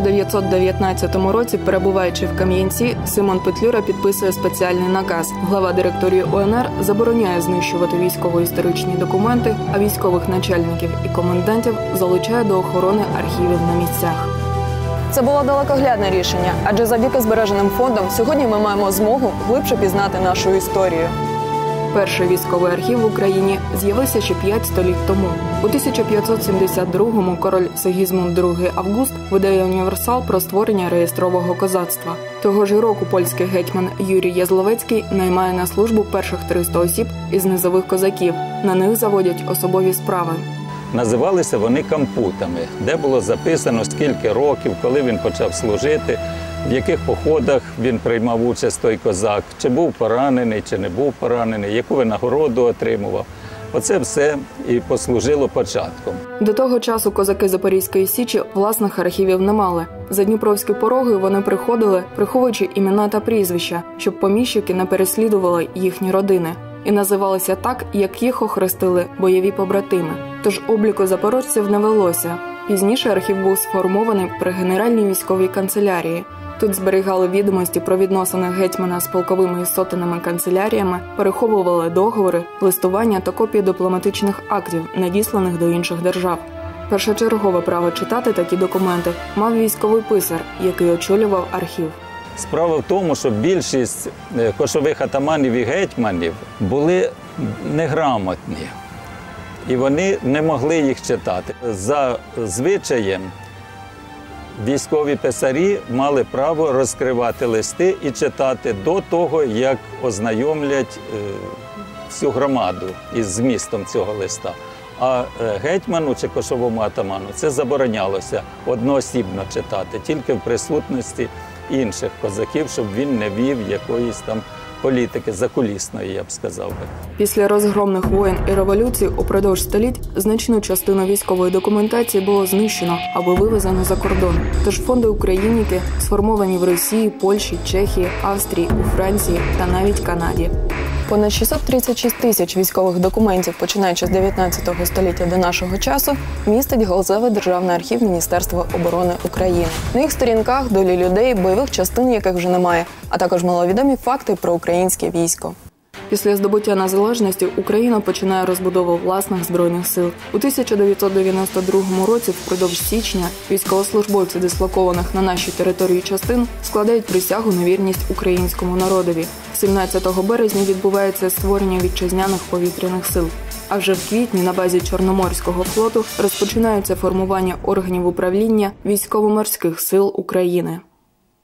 1919 році, перебуваючи в Кам'янці, Симон Петлюра підписує спеціальний наказ. Глава директорії УНР забороняє знищувати військово-історичні документи, а військових начальників і комендантів залучає до охорони архівів на місцях. Це було далекоглядне рішення, адже завдяки збереженим фондам сьогодні ми маємо змогу глибше пізнати нашу історію. Перший військовий архів в Україні з'явився ще п'ять століть тому. У 1572-му король Сигізмунд II Август видає універсал про створення реєстрового козацтва. Того ж року польський гетьман Юрій Язловецький наймає на службу перших 300 осіб із низових козаків. На них заводять особові справи. Називалися вони кампутами, де було записано скільки років, коли він почав служити, в яких походах він приймав участь той козак, чи був поранений, чи не був поранений, яку винагороду отримував. Оце все і послужило початком. До того часу козаки Запорізької січі власних архівів не мали. За дніпровські пороги вони приходили, приховуючи імена та прізвища, щоб поміщики не переслідували їхні родини, і називалися так, як їх охрестили бойові побратими. Тож обліку запорожців не велося. Пізніше архів був сформований при генеральній військовій канцелярії. Тут зберігали відомості про відносини гетьмана з полковими і сотеними канцеляріями, переховували договори, листування та копії дипломатичних актів, надісланих до інших держав. Першочергове право читати такі документи мав військовий писар, який очолював архів. Справа в тому, що більшість е, кошових атаманів і гетьманів були неграмотні, і вони не могли їх читати. За звичаєм військові писарі мали право розкривати листи і читати до того, як ознайомлять е, всю громаду із змістом цього листа. А е, гетьману чи кошовому атаману це заборонялося одноосібно читати, тільки в присутності інших козаків, щоб він не вів якоїсь там політики закулісної, я б сказав би. Після розгромних воєн і революцій упродовж століть значну частину військової документації було знищено або вивезено за кордон. Тож фонди Україніки сформовані в Росії, Польщі, Чехії, Австрії, у Франції та навіть Канаді. Понад 636 тисяч військових документів, починаючи з 19 століття до нашого часу, містить Галузевий державний архів Міністерства оборони України. На їх сторінках долі людей, бойових частин, яких вже немає, а також маловідомі факти про українське військо. Після здобуття незалежності Україна починає розбудову власних збройних сил у 1992 році. Впродовж січня військовослужбовці, дислокованих на нашій території частин, складають присягу на вірність українському народові. 17 березня відбувається створення вітчизняних повітряних сил. А вже в квітні на базі Чорноморського флоту розпочинається формування органів управління військово-морських сил України.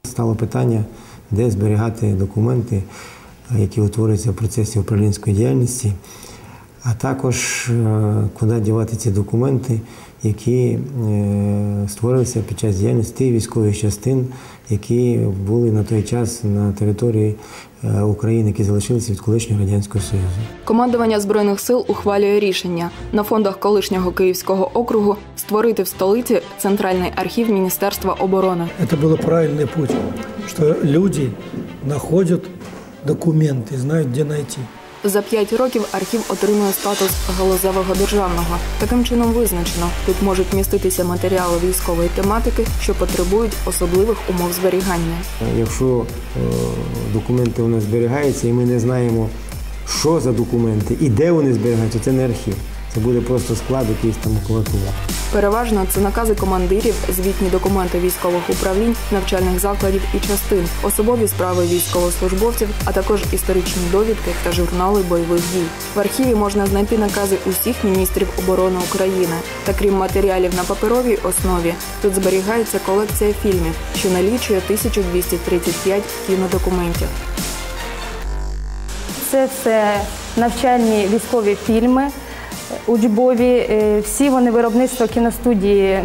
Стало питання, де зберігати документи, які утворюються в процесі управлінської діяльності, а також е, куди дівати ці документи, які е, створилися під час діяльності тих військових частин, які були на той час на території е, України, які залишилися від колишнього радянського союзу. Командування збройних сил ухвалює рішення на фондах колишнього Київського округу створити в столиці центральний архів Міністерства оборони. Это был правильный путь, что люди находят документы, знають, де знайти. За п'ять років архів отримує статус галузевого державного. Таким чином визначено, тут можуть міститися матеріали військової тематики, що потребують особливих умов зберігання. Якщо е, документи у нас зберігаються, і ми не знаємо, що за документи і де вони зберігаються, це не архів. Це буде просто склад якийсь там макулатури. Переважно це накази командирів, звітні документи військових управлінь, навчальних закладів і частин, особові справи військовослужбовців, а також історичні довідки та журнали бойових дій. В архіві можна знайти накази усіх міністрів оборони України. Та крім матеріалів на паперовій основі, тут зберігається колекція фільмів, що налічує 1235 кінодокументів. Це все навчальні військові фільми, учбові. Е, Всі вони виробництво кіностудії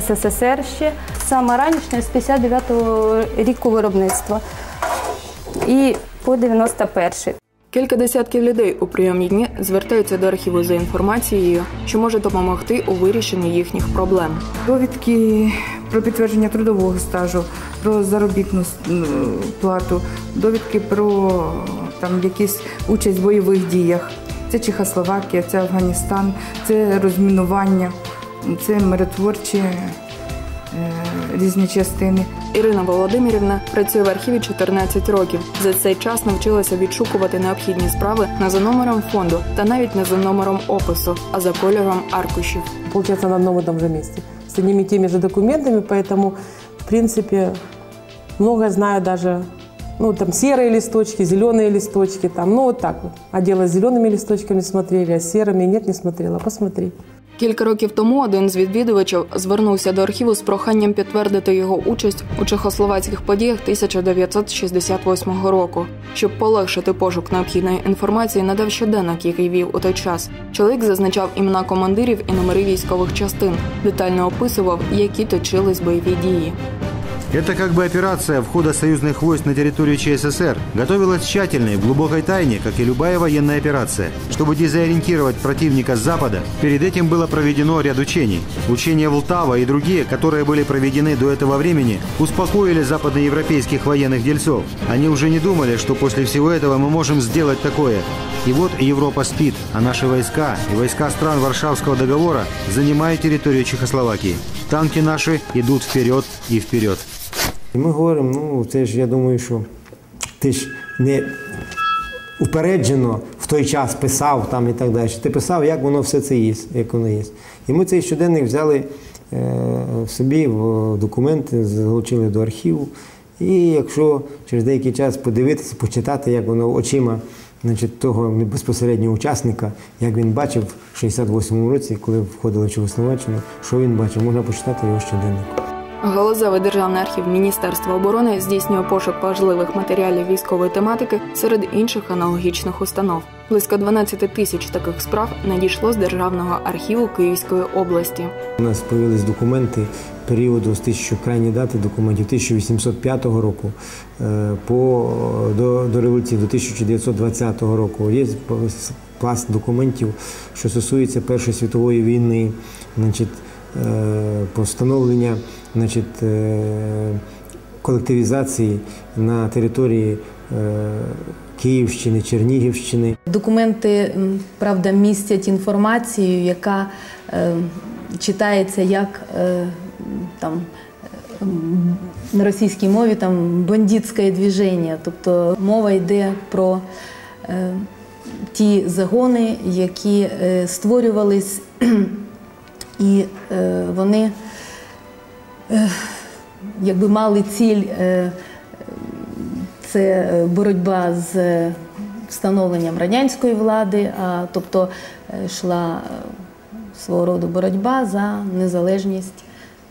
СССР ще. Саме ранішня з 59-го року виробництва і по 91-й. Кілька десятків людей у прийомні дні звертаються до архіву за інформацією, що може допомогти у вирішенні їхніх проблем. Довідки про підтвердження трудового стажу, про заробітну плату, довідки про там якісь участь в бойових діях. Це Чехословакія, це Афганістан, це розмінування, це миротворчі е, різні частини. Ірина Володимирівна працює в архіві 14 років. За цей час навчилася відшукувати необхідні справи не за номером фонду та навіть не за номером опису, а за кольором аркушів. получается на одном и том же месте. С одними и теми же документами, поэтому, в принципе, многое знаю даже, ну, там, серые листочки, зеленые листочки, там, ну, вот так вот. А дело с зелеными листочками смотрели, а с серыми нет, не смотрела. Посмотри. Кілька років тому один з відвідувачів звернувся до архіву з проханням підтвердити його участь у чехословацьких подіях 1968 року. Щоб полегшити пошук необхідної інформації, надав щоденник, який вів у той час. Чоловік зазначав імена командирів і номери військових частин, детально описував, які точились бойові дії. Это как бы операция входа союзных войск на территорию ЧССР готовилась тщательно и в глубокой тайне, как и любая военная операция. Чтобы дезориентировать противника с запада, перед этим было проведено ряд учений. Учения Волтава и другие, которые были проведены до этого времени, успокоили западноевропейских военных дельцов. Они уже не думали, что после всего этого мы можем сделать такое. И вот Европа спит, а наши войска и войска стран Варшавского договора занимают территорию Чехословакии. Танки наши идут вперед и вперед. І ми говоримо, ну це ж я думаю, що ти ж не упереджено в той час писав там і так далі. Ти писав, як воно все це є, як воно є. І ми цей щоденник взяли е, собі в документи, залучили до архіву. І якщо через деякий час подивитися, почитати, як воно очима значить, того безпосереднього учасника, як він бачив в 68-му році, коли входили в Чехословаччину, що він бачив, можна почитати його щоденник. Галузевий державний архів Міністерства оборони здійснює пошук важливих матеріалів військової тематики серед інших аналогічних установ. Близько 12 тисяч таких справ надійшло з державного архіву Київської області. У нас з'явились документи періоду з 1000 крайні дати документів 1805 року е, по, до, до революції до 1920 року. Є пласт документів, що стосується Першої світової війни, значить, постановлення значить, е, колективізації на території е, Київщини, Чернігівщини. Документи, правда, містять інформацію, яка е, читається як е, там. е, На російській мові там бандитське движення, тобто мова йде про е, ті загони, які е, створювались, і е, вони е, якби мали ціль е, це е, боротьба з встановленням радянської влади, а тобто е, йшла е, свого роду боротьба за незалежність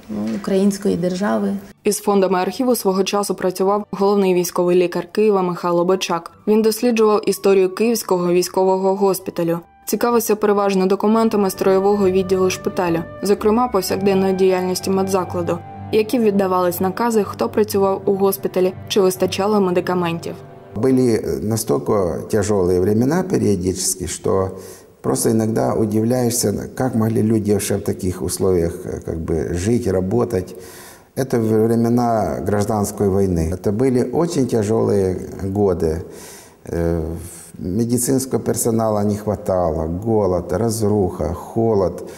ну, української держави. Із фондами архіву свого часу працював головний військовий лікар Києва Михайло Бочак. Він досліджував історію Київського військового госпіталю Цікавився переважно документами строєвого відділу шпиталю, зокрема повсякденної діяльності медзакладу, які віддавались накази, хто працював у госпіталі, чи вистачало медикаментів. Были настолько тяжелые времена периодически, что просто иногда удивляешься, как могли люди вообще в таких условиях э, как бы жить, работать. Это времена гражданской войны. Это были очень тяжелые годы. Медицинского персонала не хватало, голод, разруха, холод.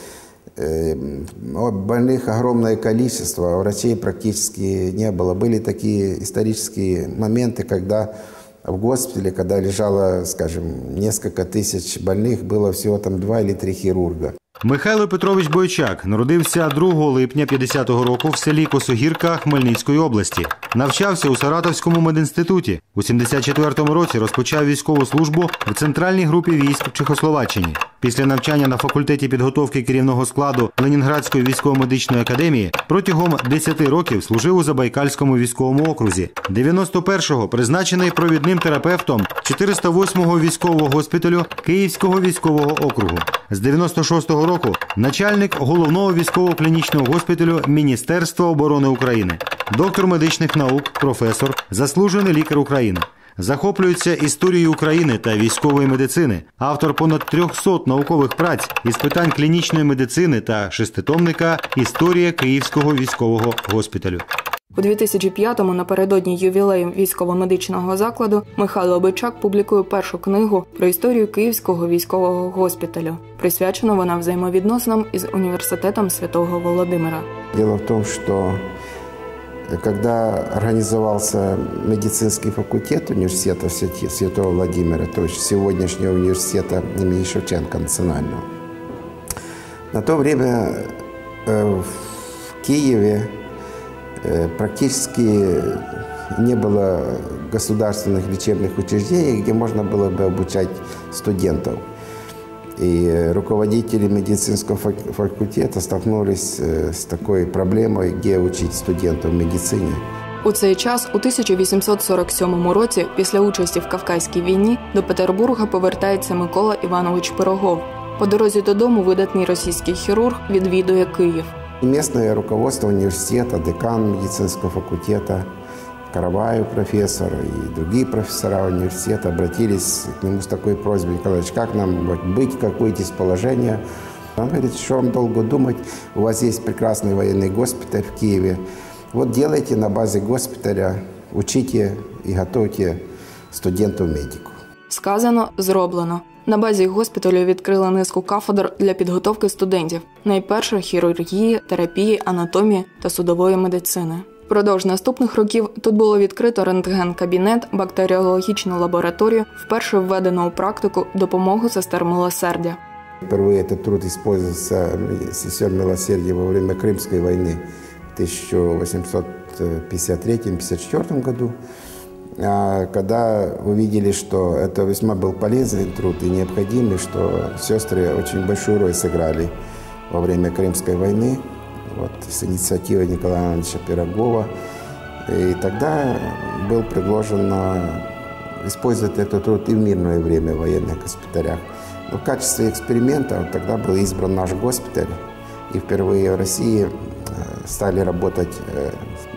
Больных огромное количество, врачей практически не было. Были такие исторические моменты, когда в госпитале, когда лежало, скажем, несколько тысяч больных, было всего там два или три хирурга. Михайло Петрович Бойчак народився 2 липня 50-го року в селі Косогірка Хмельницької області. Навчався у Саратовському медінституті. У 74-му році розпочав військову службу в центральній групі військ в Чехословаччині. Після навчання на факультеті підготовки керівного складу Ленінградської військово-медичної академії протягом 10 років служив у Забайкальському військовому окрузі. 91-го призначений провідним терапевтом 408-го військового госпіталю Київського військового округу. З 96-го року начальник головного військово-клінічного госпіталю Міністерства оборони України, доктор медичних наук, професор, заслужений лікар України. Захоплюється історією України та військової медицини, автор понад 300 наукових праць із питань клінічної медицини та шеститомника Історія Київського військового госпіталю. У 2005-му, напередодні ювілею військово-медичного закладу, Михайло Бичак публікує першу книгу про історію Київського військового госпіталю. Присвячена вона взаємовідносинам із університетом святого Володимира. Дело в том, что когда организовался медицинский факультет университета Святого Владимира, то есть сегодняшнего университета имени Шевченко национального, на то время э, в Киеве э, практически не было государственных лечебных учреждений, где можно было бы обучать студентов. И руководители медицинского факультета столкнулись с такой проблемой, где учить студентов медицине. У цей час, у 1847 році, після участі в Кавказькій війні, до Петербурга повертається Микола Іванович Пирогов. По дорозі додому видатний російський хірург відвідує Київ. Местное руководство университета, декан медицинского факультета – Караваев профессор и другие профессора университета обратились к нему с такой просьбой, Николаевич, как нам быть, как выйти из положения. Он говорит, что вам долго думать, у вас есть прекрасный военный госпиталь в Киеве. Вот делайте на базе госпиталя, учите и готовьте студентов-медиков. Сказано, зроблено. На базі госпіталю відкрили низку кафедр для підготовки студентів. Найперше хірургії, терапії, анатомії та судової медицини. Впродовж наступних років тут було відкрито рентген-кабінет, бактеріологічну лабораторію, вперше введено у практику допомогу сестер милосердя. Впервые этот труд использовался сестер милосердия во время Крымской войны в 1853-54 году, Когда увидели, что это весьма был полезный труд и необходимый, что сестры очень большую роль сыграли во время Крымской войны вот, с инициативой Николая Ивановича Пирогова. И тогда был предложен использовать этот труд и в мирное время в военных госпиталях. Но в качестве эксперимента тогда был избран наш госпиталь, и впервые в России стали работать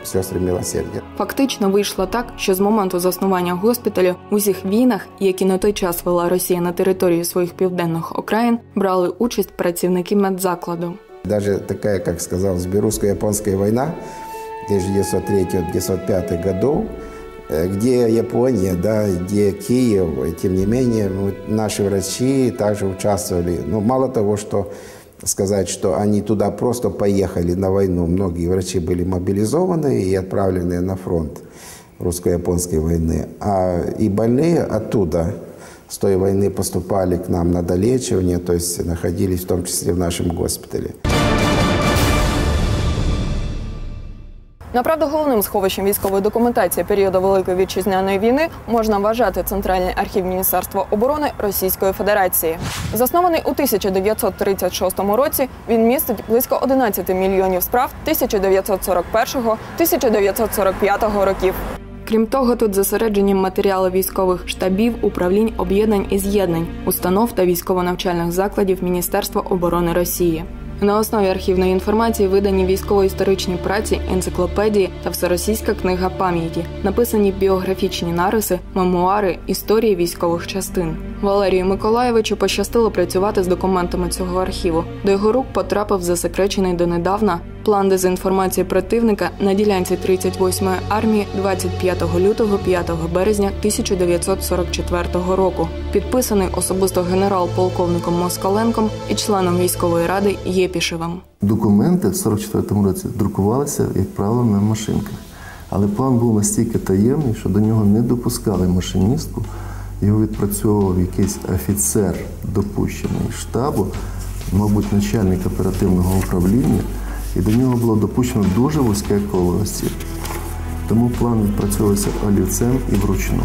сестри милосердя. Фактично вийшло так, що з моменту заснування госпіталю у всіх війнах, які на той час вела Росія на території своїх південних окраїн, брали участь працівники медзакладу. Даже такая, как сказал, русско-японская война 1903-1905 годов, где Япония, да, где Киев, тем не менее, наши врачи также участвовали. Ну, мало того, что сказать, что они туда просто поехали на войну. Многие врачи были мобилизованы и отправлены на фронт русско-японской войны. А и больные оттуда с той войны поступали к нам на долечивание, то есть находились в том числе в нашем госпитале. Направду головним сховищем військової документації періоду Великої вітчизняної війни можна вважати Центральний архів Міністерства оборони Російської Федерації. Заснований у 1936 році, він містить близько 11 мільйонів справ 1941-1945 років. Крім того, тут зосереджені матеріали військових штабів, управлінь, об'єднань і з'єднань, установ та військово-навчальних закладів Міністерства оборони Росії. На основі архівної інформації видані військово-історичні праці, енциклопедії та всеросійська книга пам'яті, написані біографічні нариси, мемуари, історії військових частин. Валерію Миколаєвичу пощастило працювати з документами цього архіву. До його рук потрапив засекречений донедавна план дезінформації противника на ділянці 38-ї армії 25 лютого 5 березня 1944 року, підписаний особисто генерал-полковником Москаленком і членом військової ради Єпішевим. Документи в 44-му році друкувалися, як правило, на машинках. Але план був настільки таємний, що до нього не допускали машиністку. Його відпрацьовував якийсь офіцер, допущений штабу, мабуть, начальник оперативного управління, і до нього було допущено дуже вузьке коло осіб. Тому план відпрацьовувався олівцем і вручну.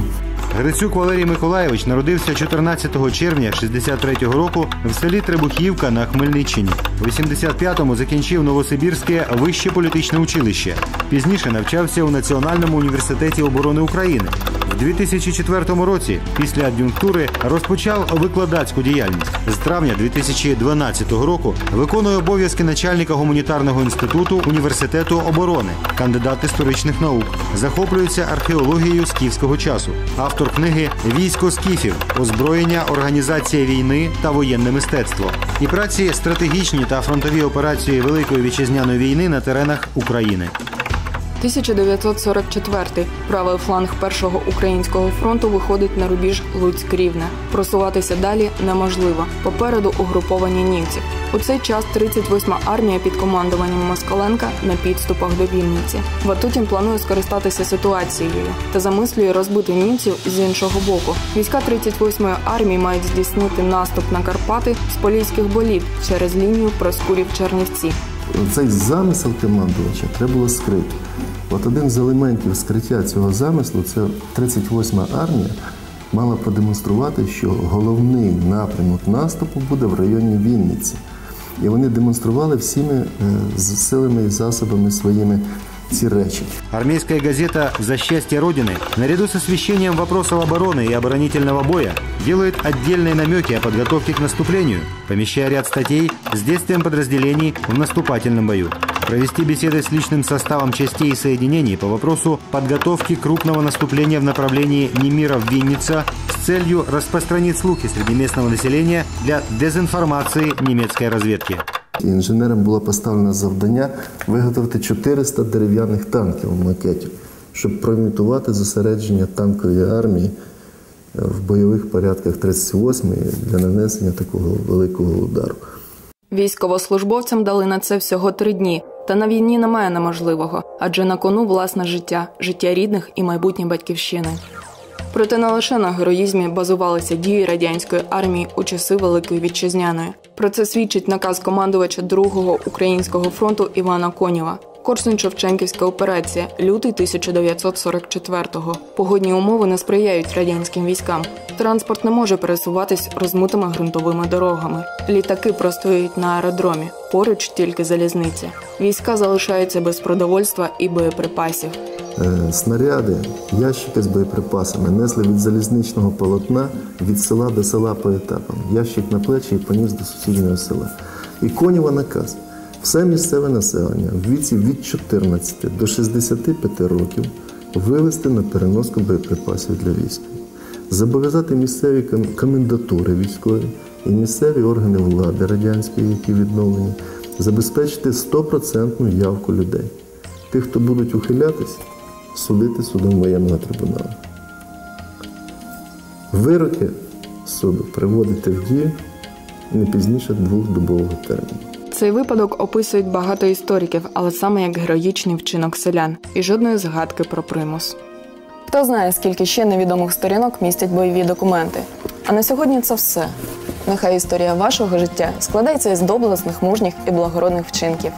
Грицюк Валерій Миколаєвич народився 14 червня 63-го року в селі Требухівка на Хмельниччині. У 85-му закінчив Новосибірське вище політичне училище. Пізніше навчався у Національному університеті оборони України. В 2004 році, після ад'юнктури, розпочав викладацьку діяльність. З травня 2012 року виконує обов'язки начальника гуманітарного інституту університету оборони, кандидат історичних наук, захоплюється археологією скіфського часу. Автор книги Військо скіфів, озброєння, організація війни та воєнне мистецтво і праці стратегічні та фронтові операції Великої вітчизняної війни на теренах України. 1944 правий фланг першого українського фронту виходить на рубіж Луцьк-Рівне. Просуватися далі неможливо. Попереду угруповані німців. У цей час 38-ма армія під командуванням Москаленка на підступах до Вінниці. Ватутін планує скористатися ситуацією та замислює розбити німців з іншого боку. Війська 38-ї армії мають здійснити наступ на Карпати з поліських боліт через лінію Проскурів Чернівці. Цей замисел командувача треба було скрити. От один з елементів скриття цього замислу це 38-ма армія мала продемонструвати, що головний напрямок наступу буде в районі Вінниці. І вони демонстрували всіми е, з- силами і засобами своїми ці речі. Армейская газета «За счастье Родины» наряду с освещением вопросов обороны и оборонительного боя делает отдельные намеки о подготовке к наступлению, помещая ряд статей с действием подразделений в наступательном бою. Провести беседы с личным составом частей и соединений по вопросу подготовки крупного наступления в направлении Немиров-Винница с целью распространить слухи среди местного населения для дезинформации немецкой разведки. Інженерам було поставлено завдання виготовити 400 дерев'яних танків в макеті, щоб проімітувати зосередження танкової армії е, в бойових порядках 38-ї для нанесення такого великого удару. Військовослужбовцям дали на це всього три дні. Та на війні немає неможливого, адже на кону власне життя, життя рідних і майбутнє батьківщини. Проте не лише на героїзмі базувалися дії радянської армії у часи Великої Вітчизняної. Про це свідчить наказ командувача Другого українського фронту Івана Конєва. Корсунь-Шевченківська операція, лютий 1944-го. Погодні умови не сприяють радянським військам. Транспорт не може пересуватись розмитими ґрунтовими дорогами. Літаки простоюють на аеродромі. Поруч тільки залізниця. Війська залишаються без продовольства і боєприпасів. Е, Снаряди, ящики з боєприпасами несли від залізничного полотна від села до села по етапам. Ящик на плечі і поніс до сусіднього села. І конєва наказ. Все місцеве населення в віці від 14 до 65 років вивезти на переноску боєприпасів для війська. Зобов'язати місцеві комендатури військові і місцеві органи влади радянської, які відновлені, забезпечити стопроцентну явку людей. Тих, хто будуть ухилятись, судити судом воєнного трибуналу. Вироки суду приводити в дію не пізніше двохдобового терміну. Цей випадок описують багато істориків, але саме як героїчний вчинок селян і жодної згадки про примус. Хто знає, скільки ще невідомих сторінок містять бойові документи. А на сьогодні це все. Нехай історія вашого життя складається із доблесних, мужніх і благородних вчинків.